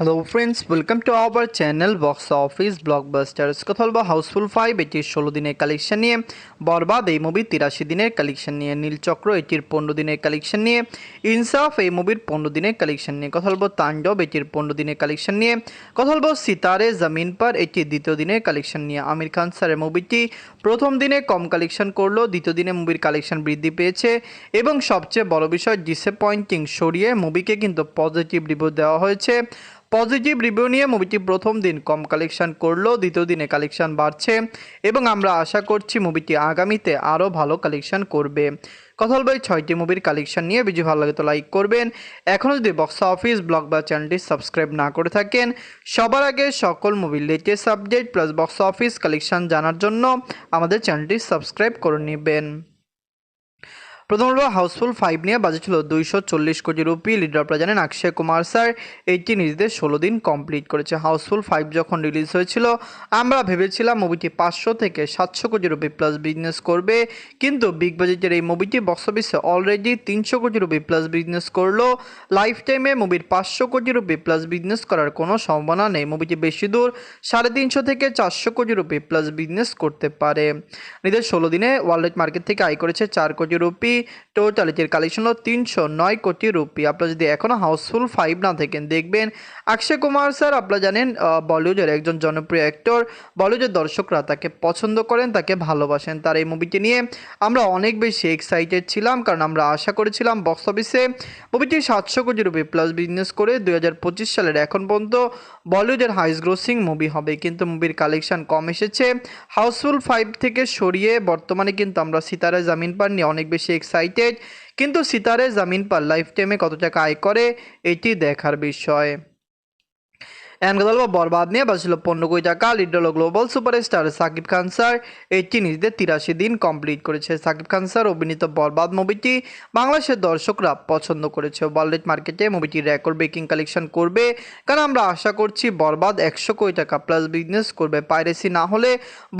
Hello friends welcome to our channel box office blockbusters কথা বলব Housefull five এটির ষোলো দিনের কালেকশন নিয়ে। বরবাদ এই মুভির তিরাশি দিনের কালেকশন নিয়ে। নীলচক্র, এটির পনেরো দিনের কালেকশন নিয়ে। ইনসাফ এই মুভির পনেরো দিনের কালেকশন নিয়ে। কথা বলব তাণ্ডব, এটির পনেরো দিনের কালেকশন নিয়ে। কথা বলব সিতারে, জমিন পর এটির দ্বিতীয় দিনের কালেকশন নিয়ে। আমির খান স্যারের মুভিটি প্রথম দিনে কম কালেকশন করল, দ্বিতীয় দিনে মুভির কালেকশন বৃদ্ধি পেয়েছে। এবং সবচেয়ে বড় বিষয় ডিসঅ্যাপয়েন্টিং সরিয়ে মুভিকে কিন্তু পজিটিভ রিভিউ দেওয়া হয়েছে। পজিটিভ রিভিউ নিয়ে মুভিটি প্রথম দিন কম কালেকশন করল দ্বিতীয় দিনে কালেকশন বাড়ছে এবং আমরা আশা করছি মুভিটি আগামীতে আরও ভালো কালেকশন করবে। কথা বলব ছয়টি মুভির কালেকশন নিয়ে ভিডিও ভালো লাগে তো লাইক করবেন। এখনও যদি বক্স অফিস ব্লগ বা চ্যানেলটি সাবস্ক্রাইব না করে থাকেন, সবার আগে সকল মুভির latest update plus box office collection জানার জন্য আমাদের চ্যানেলটি সাবস্ক্রাইব করে নেবেন। প্রথম হলো হাউসফুল ফাইভ নিয়ে বাজেট ছিল দুইশো চল্লিশ কোটি রুপি। লিডার আপনারা জানেন অক্ষয় কুমার স্যার এইটি নিজেদের ষোলো দিন কমপ্লিট করেছে। হাউসফুল ফাইভ যখন রিলিজ হয়েছিল, আমরা ভেবেছিলাম মুভিটি পাঁচশো থেকে সাতশো কোটি রুপি প্লাস বিজনেস করবে। কিন্তু বিগ বাজেটের এই মুভিটি বক্স অফিসে অলরেডি তিনশো কোটি রুপি প্লাস বিজনেস করল। লাইফ টাইমে মুভির পাঁচশো কোটি রুপি প্লাস বিজনেস করার কোনো সম্ভাবনা নেই। মুভিটি বেশি দূর, সাড়ে তিনশো থেকে চারশো কোটি রুপি প্লাস বিজনেস করতে পারে। নিজের ষোলো দিনে ওয়ার্ল্ড মার্কেট থেকে আয় করেছে চার কোটি রুপি। টোটাল এটির কালেকশন হলো তিনশো নয় কোটি রুপি। আপনারা যদি এখনও হাউসফুল ফাইভ না থাকেন, দেখবেন অক্ষয় কুমার স্যার, আপনারা জানেন বলিউডের একজন জনপ্রিয় অ্যাক্টর বলিউডের দর্শকরা তাকে পছন্দ করেন, তাকে ভালোবাসেন। তার এই মুভিটি নিয়ে আমরা অনেক বেশি এক্সাইটেড ছিলাম, কারণ আমরা আশা করেছিলাম বক্স অফিসে মুভিটি সাতশো কোটি রুপি প্লাস বিজনেস করে দুই হাজার পঁচিশ সালের এখন পর্যন্ত বলিউডের হাইস গ্রোসিং মুভি হবে। কিন্তু মুভির কালেকশন কম এসেছে। হাউসফুল ফাইভ থেকে সরিয়ে বর্তমানে কিন্তু আমরা সিতারা জামিন পার নিয়ে অনেক বেশি এক্সাইটেড কিন্তু সিতারে জামিন পার লাইফ টাইমে কত টাকা আয় করে, এটি দেখার বিষয়। এন্ড বরবাদ নিয়ে বাঁচছিল পনেরো কোটি টাকা। লিড হলো global superstar Shakib Khan sir. এটি নিজেদের তিরাশি দিন কমপ্লিট করেছে। সাকিব খান স্যার অভিনীত বরবাদ মুভিটি বাংলাদেশের দর্শকরা পছন্দ করেছে। ওয়ার্ল্ড মার্কেটে মুভিটি রেকর্ড ব্রেকিং কালেকশন করবে। কারণ আমরা আশা করছি বরবাদ একশো কোটি টাকা প্লাস বিজনেস করবে। পাইরেসি না হলে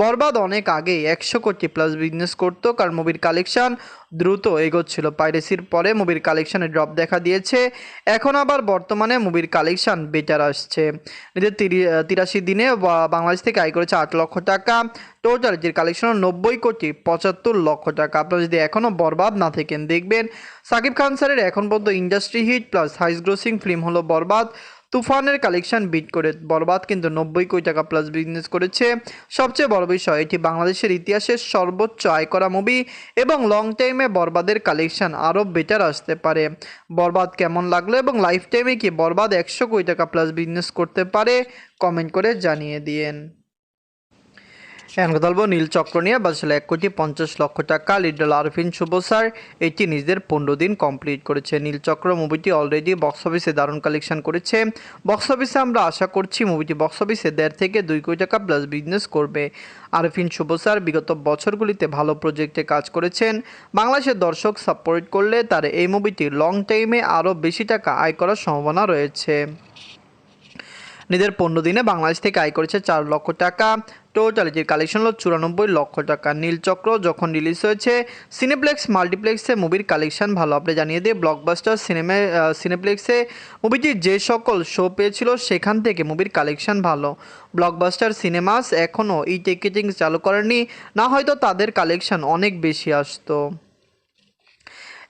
বরবাদ অনেক আগে একশো কোটি প্লাস বিজনেস করতো। কারণ মুভির কালেকশন দ্রুত এগোচ্ছিল। পাইরেসির পরে মুভির কালেকশানে ড্রপ দেখা দিয়েছে। এখন আবার বর্তমানে মুভির কালেকশান বেটার আসছে। নিজের তিরি- তিরাশি দিনে বাংলাদেশ থেকে আয় করেছে আট লক্ষ টাকা। টোটাল যে কালেকশন নব্বই কোটি পঁচাত্তর লক্ষ টাকা। আপনারা যদি এখনও বরবাদ না থাকেন, দেখবেন সাকিব খান স্যারের এখন পর্যন্ত industry hit, plus highest grossing film হলো বরবাদ। তুফানের কালেকশন বিট করে বরবাদ, কিন্তু নব্বই কোটি টাকা প্লাস বিজনেস করেছে। সবচেয়ে বড় বিষয়, এটি বাংলাদেশের ইতিহাসের সর্বোচ্চ আয় করা মুভি এবং লং টাইমে বরবাদের কালেকশন আরও বেটার আসতে পারে। বরবাদ কেমন লাগল এবং লাইফ টাইমে কি বরবাদ একশো কোটি টাকা প্লাস বিজনেস করতে পারে? কমেন্ট করে জানিয়ে দিয়েন। এখন কথা বলব নীল চক্র নিয়ে বাজছিল এক কোটি পঞ্চাশ লক্ষ টাকা লিডল আরফিন শুভ স্যার এটি নিজেদের পনেরো দিন কমপ্লিট করেছে। নীল চক্র মুভিটি অলরেডি বক্স অফিসে দারুণ কালেকশন করেছে। বক্স অফিসে আমরা আশা করছি মুভিটি বক্স অফিসে দেড় থেকে দুই কোটি টাকা প্লাস বিজনেস করবে। আরফিন শুভ স্যার বিগত বছরগুলিতে ভালো প্রজেক্টে কাজ করেছেন। বাংলাদেশের দর্শক সাপোর্ট করলে তার এই মুভিটি লং টাইমে আরও বেশি টাকা আয় করার সম্ভাবনা রয়েছে। নিজের পনেরো দিনে বাংলাদেশ থেকে আয় করেছে চার লক্ষ টাকা। টোটাল এটির কালেকশন হলো চুরানব্বই লক্ষ টাকা। নীলচক্র যখন রিলিজ হয়েছে সিনেপ্লেক্স মাল্টিপ্লেক্সে মুভির কালেকশন ভালো। আপনি জানিয়ে দিয়ে ব্লকবাস্টার সিনেমে সিনেপ্লেক্সে মুভিটির যে সকল শো পেয়েছিল, সেখান থেকে মুভির কালেকশন ভালো। ব্লকবাস্টার সিনেমাস এখনও ই টিকিটিং চালু করেনি না হয়তো তাদের কালেকশন অনেক বেশি আসতো।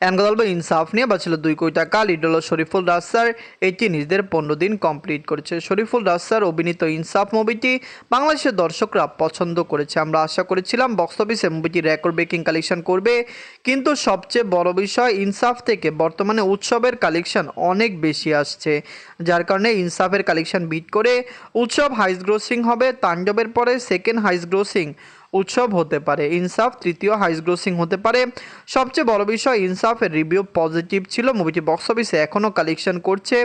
অ্যানগদল্ব ইনসাফ নিয়ে বাঁচল দুই কোটি টাকা। লিড হলো শরীফুল রাস্তার এটি নিজেদের পনেরো দিন কমপ্লিট করেছে। শরীফুল রাস্তার অভিনীত ইনসাফ মুভিটি বাংলাদেশের দর্শকরা পছন্দ করেছে। আমরা আশা করেছিলাম বক্স অফিসে মুভিটি রেকর্ড ব্রেকিং কালেকশন করবে। কিন্তু সবচেয়ে বড় বিষয়, ইনসাফ থেকে বর্তমানে উৎসবের কালেকশন অনেক বেশি আসছে। যার কারণে ইনসাফের কালেকশন বিট করে উৎসব হাইস গ্রোসিং হবে। তাণ্ডবের পরে সেকেন্ড হাইস গ্রোসিং উৎসব হতে পারে। ইনসাফ তৃতীয় হাইস গ্রোসিং হতে পারে। সবচেয়ে বড় বিষয়, ইনসাফের রিভিউ পজিটিভ ছিল। মুভিটি বক্স অফিসে এখনও কালেকশন করছে।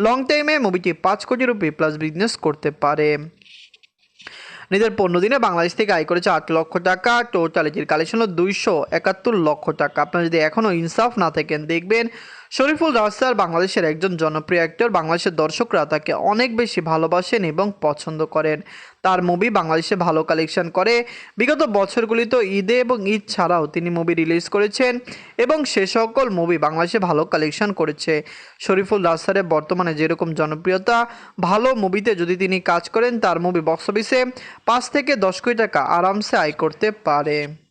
লং টাইমে মুভিটি পাঁচ কোটি রুপি প্লাস বিজনেস করতে পারে। নিজের পনেরো দিনে বাংলাদেশ থেকে আয় করেছে আট লক্ষ টাকা। টোটাল এটির কালেকশন হলো দুইশো একাত্তর লক্ষ টাকা। আপনারা যদি এখনও ইনসাফ না থাকেন, দেখবেন শরীফুল রাস্তার বাংলাদেশের একজন জনপ্রিয় অ্যাক্টর বাংলাদেশের দর্শকরা তাকে অনেক বেশি ভালোবাসেন এবং পছন্দ করেন। তার মুভি বাংলাদেশে ভালো কালেকশন করে। বিগত বছরগুলিতে ঈদে এবং ঈদ ছাড়াও তিনি মুভি রিলিজ করেছেন এবং সে সকল মুভি বাংলাদেশে ভালো কালেকশন করেছে। শরীফুল রাস্তারের বর্তমানে যেরকম জনপ্রিয়তা, ভালো মুভিতে যদি তিনি কাজ করেন, তার মুভি বক্স অফিসে পাঁচ থেকে দশ কোটি টাকা আরামসে আয় করতে পারে।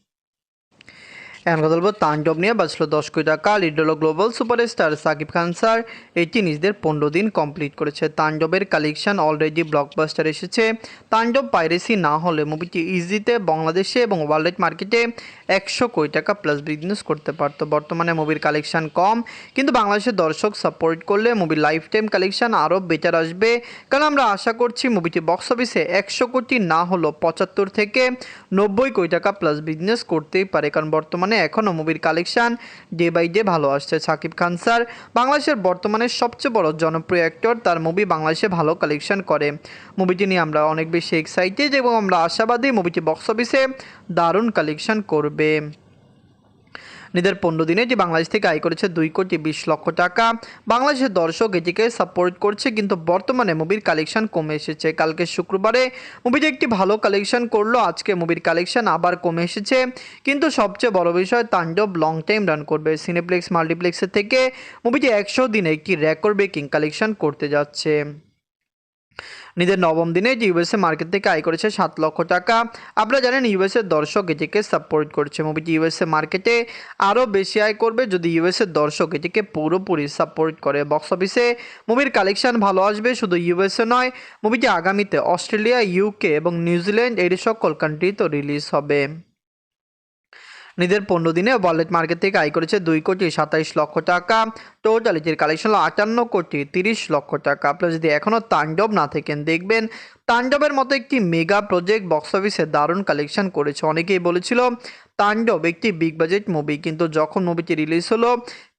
এখন কথা বলব তাণ্ডব নিয়ে বাঁচলো দশ কোটি টাকা। Little global superstar Shakib Khan sir এটি নিজেদের পনেরো দিন কমপ্লিট করেছে। তাণ্ডবের কালেকশন অলরেডি ব্লকবাস্টার এসেছে। তাণ্ডব পাইরেসি না হলে মুভিটি ইজিতে বাংলাদেশে এবং ওয়ার্ল্ড মার্কেটে একশো কোটি টাকা প্লাস বিজনেস করতে পারতো। বর্তমানে মুভির কালেকশন কম, কিন্তু বাংলাদেশের দর্শক সাপোর্ট করলে মুভির লাইফ টাইম কালেকশন আরও বেটার আসবে। কারণ আমরা আশা করছি মুভিটি বক্স অফিসে একশো কোটি না হলো পঁচাত্তর থেকে নব্বই কোটি টাকা প্লাস বিজনেস করতেই পারে। কারণ বর্তমানে এখনও মুভির কালেকশান, ডে বাই ডে ভালো আসছে সাকিব খান স্যার। বাংলাদেশের বর্তমানে সবচেয়ে বড় জনপ্রিয় অ্যাক্টর তার মুভি বাংলাদেশে ভালো কালেকশন করে। মুভিটি নিয়ে আমরা অনেক বেশি এক্সাইটেড এবং আমরা আশাবাদী মুভিটি বক্স অফিসে দারুণ কালেকশন করবে। নিজের পনেরো দিনে যে বাংলাদেশ থেকে আয় করেছে দুই কোটি বিশ লক্ষ টাকা। বাংলাদেশের দর্শক এটিকে সাপোর্ট করছে, কিন্তু বর্তমানে মুভির কালেকশন কমে এসেছে। কালকে শুক্রবারে মুভিটি একটি ভালো কালেকশন করল, আজকে মুভির কালেকশন আবার কমে এসেছে। কিন্তু সবচেয়ে বড় বিষয়, তাণ্ডব লং টাইম রান করবে। সিনেপ্লেক্স মাল্টিপ্লেক্সের থেকে মুভিটি একশো দিনে একটি রেকর্ড ব্রেকিং কালেকশন করতে যাচ্ছে। নিজের নবম দিনে ইউএসএ মার্কেট থেকে আয় করেছে সাত লক্ষ টাকা। আপনারা জানেন ইউএসএর দর্শক এটিকে সাপোর্ট করছে। মুভিটি ইউএসএ মার্কেটে আরও বেশি আয় করবে যদি ইউএসএর দর্শক এটিকে পুরোপুরি সাপোর্ট করে। বক্স অফিসে মুভির কালেকশন ভালো আসবে, শুধু ইউএসএ নয় মুভিটি আগামীতে অস্ট্রেলিয়া ইউকে এবং নিউজিল্যান্ড এই সকল কান্ট্রিতেও রিলিজ হবে। নিজের পনেরো দিনে ওয়ালেট মার্কেট থেকে আয় করেছে দুই কোটি সাতাইশ লক্ষ টাকা। এটির কালেকশন হলো আটান্ন কোটি তিরিশ লক্ষ টাকা। আপনারা যদি এখনও তাণ্ডব না থাকেন, দেখবেন তাণ্ডবের মতো একটি মেগা প্রজেক্ট বক্স অফিসে দারুণ কালেকশন করেছে। অনেকেই বলেছিল, তাণ্ডব একটি বিগ বাজেট মুভি কিন্তু যখন মুভিটি রিলিজ হলো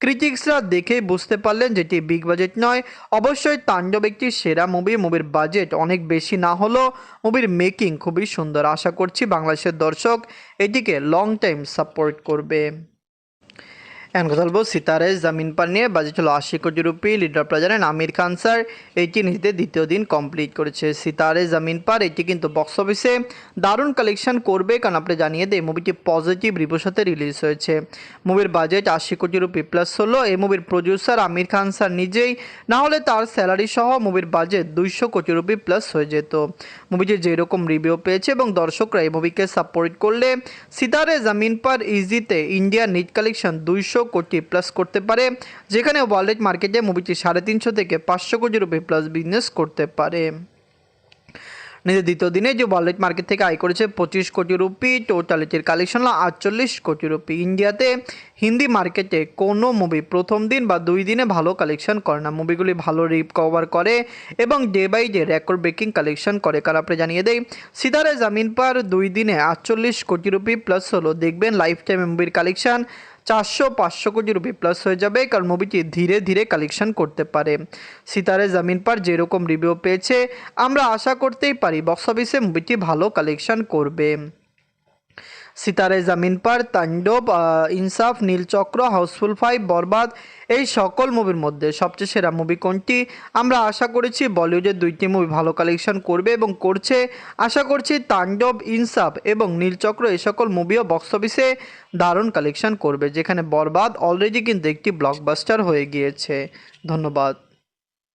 ক্রিটিক্সরা দেখেই বুঝতে পারলেন যেটি বিগ বাজেট নয়। অবশ্যই তাণ্ডব একটি সেরা মুভি মুভির বাজেট অনেক বেশি না হলেও মুভির মেকিং খুবই সুন্দর। আশা করছি বাংলাদেশের দর্শক এটিকে লং টাইম সাপোর্ট করবে। এখন কথা বলব সিতারে জামিন পার নিয়ে বাজেট হলো আশি কোটি রুপি। লিডার প্লাজারেন আমির খান স্যার এটি নিজেদের দ্বিতীয় দিন কমপ্লিট করেছে। সিতারে জামিন পার এটি কিন্তু বক্স অফিসে দারুণ কালেকশন করবে কারণ আপনি জানিয়ে দেয় মুভিটি পজিটিভ রিভিউর সাথে রিলিজ হয়েছে। মুভির বাজেট আশি কোটি রুপি প্লাস হলো, এই মুভির প্রডিউসার আমির খান স্যার নিজেই, না হলে তার স্যালারি সহ মুভির বাজেট দুইশো কোটি রুপি প্লাস হয়ে যেত। মুভিটি যেরকম রিভিউ পেয়েছে এবং দর্শকরা এই মুভিকে সাপোর্ট করলে, সিতারে জামিন পার ইজিতে ইন্ডিয়া নিট কালেকশন দুইশো কোটি প্লাস করতে পারে, যেখানে ওয়ার্ল্ড মার্কেটে মুভিটি সাড়ে তিনশো থেকে পাঁচশো কোটি রুপি প্লাস বিজনেস করতে পারে। নিজের দ্বিতীয় দিনে যে ওয়ার্ল্ড মার্কেট থেকে আয় করেছে পঁচিশ কোটি রুপি টোটাল এটির কালেকশন হলো আটচল্লিশ কোটি রুপি। ইন্ডিয়াতে হিন্দি মার্কেটে কোনো মুভি প্রথম দিন বা দুই দিনে ভালো কালেকশন করে না। মুভিগুলি ভালো রিপ কভার করে এবং day by day record breaking collection করে। কারণ আপনি জানিয়ে দেয় সিতারে জামিন পার দুই দিনে আটচল্লিশ কোটি রুপি প্লাস হলো। দেখবেন লাইফ টাইম মুভির কালেকশন চারশো, পাঁচশো কোটি রুপি প্লাস হয়ে যাবে, কারণ মুভিটি ধীরে ধীরে কালেকশন করতে পারে। সিতারে জামিন পার যেরকম রিভিউ পেয়েছে, আমরা আশা করতেই পারি বক্স অফিসে মুভিটি ভালো কালেকশন করবে। সিতারে জামিন পার, তাণ্ডব ইনসাফ নীলচক্র হাউসফুল ফাইভ, বরবাদ, এই সকল মুভির মধ্যে সবচেয়ে সেরা মুভি কোনটি? আমরা আশা করেছি বলিউডের দুইটি মুভি ভালো কালেকশন করবে এবং করছে। আশা করছি তাণ্ডব, ইনসাফ এবং নীলচক্র এই সকল মুভিও বক্স অফিসে দারুণ কালেকশন করবে, যেখানে বরবাদ অলরেডি কিন্তু একটি ব্লকবাস্টার হয়ে গিয়েছে। ধন্যবাদ।